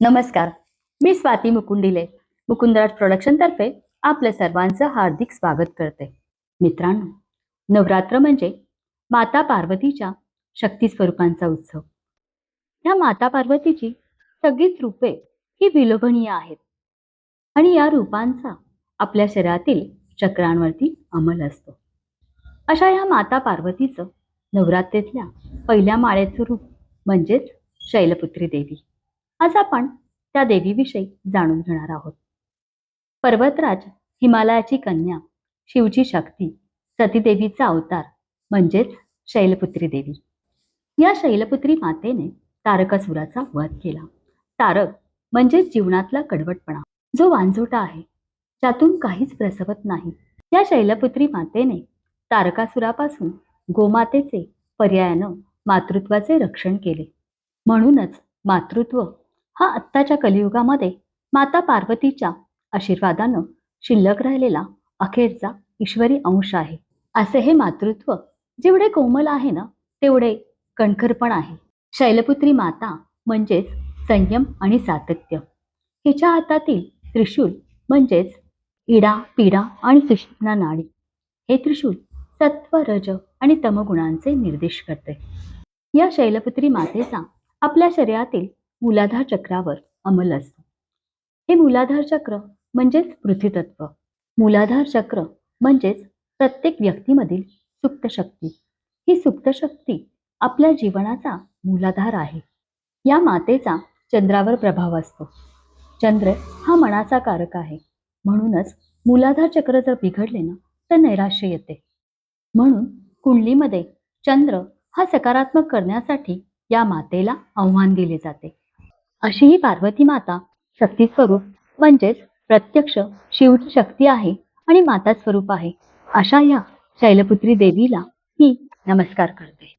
नमस्कार मी स्वाती मुकुंडिले मुकुंदराज प्रोडक्शन तर्फे आपल्या सर्वांचं हार्दिक स्वागत करते. मित्रांनो नवरात्र म्हणजे माता पार्वतीच्या शक्ती स्वरूपांचा उत्सव. ह्या माता पार्वतीची सगळीच रूपे ही विलोभनीय आहेत. आणि या रूपांचा आपल्या शरीरातील चक्रांवरती अंमल असतो. अशा ह्या माता पार्वतीचं नवरात्रीतल्या पहिल्या माळेचं रूप म्हणजेच शैलपुत्री देवी. आज आपण त्या देवीविषयी जाणून घेणार आहोत. पर्वतराज हिमालयाची कन्या शिवची शक्ती सतीदेवीचा अवतार म्हणजेच शैलपुत्री देवी. या शैलपुत्री मातेने तारकासुराचा वध केला. तारक म्हणजेच जीवनातला कडवटपणा जो वांझोटा आहे ज्यातून काहीच प्रसवत नाही. या शैलपुत्री मातेने तारकासुरापासून गोमातेचे पर्यायानं मातृत्वाचे रक्षण केले. म्हणूनच मातृत्व हा आत्ताच्या कलियुगामध्ये माता पार्वतीच्या आशीर्वादानं शिल्लक राहिलेला अखेरचा ईश्वरी अंश आहे. असे हे मातृत्व जेवढे कोमल आहे ना तेवढे कणखर पण आहे. शैलपुत्री माता म्हणजेच संयम आणि सातत्य. हिच्या हातातील त्रिशूल म्हणजेच इडा पीडा आणि सुषुप्ना नाडी. हे त्रिशूल सत्व रज आणि तमगुणांचे निर्देश करते. या शैलपुत्री मातेचा आपल्या शरीरातील मूलाधार चक्रावर अंमल असतो. हे मूलाधार चक्र म्हणजेच पृथ्वीतत्व. मूलाधार चक्र म्हणजेच प्रत्येक व्यक्तीमधील सुप्त शक्ती. ही सुप्त शक्ती आपल्या जीवनाचा मूलाधार आहे. या मातेचा चंद्रावर प्रभाव असतो. चंद्र हा मनाचा कारक आहे. म्हणूनच मूलाधार चक्र जर बिघडले ना तर नैराश्य येते. म्हणून कुंडलीमध्ये चंद्र हा सकारात्मक करण्यासाठी या मातेला आव्हान दिले जाते. अशी ही पार्वती माता शक्ती स्वरूप म्हणजेच प्रत्यक्ष शिवची शक्ती आहे आणि माता स्वरूप आहे. अशा या शैलपुत्री देवीला मी नमस्कार करते.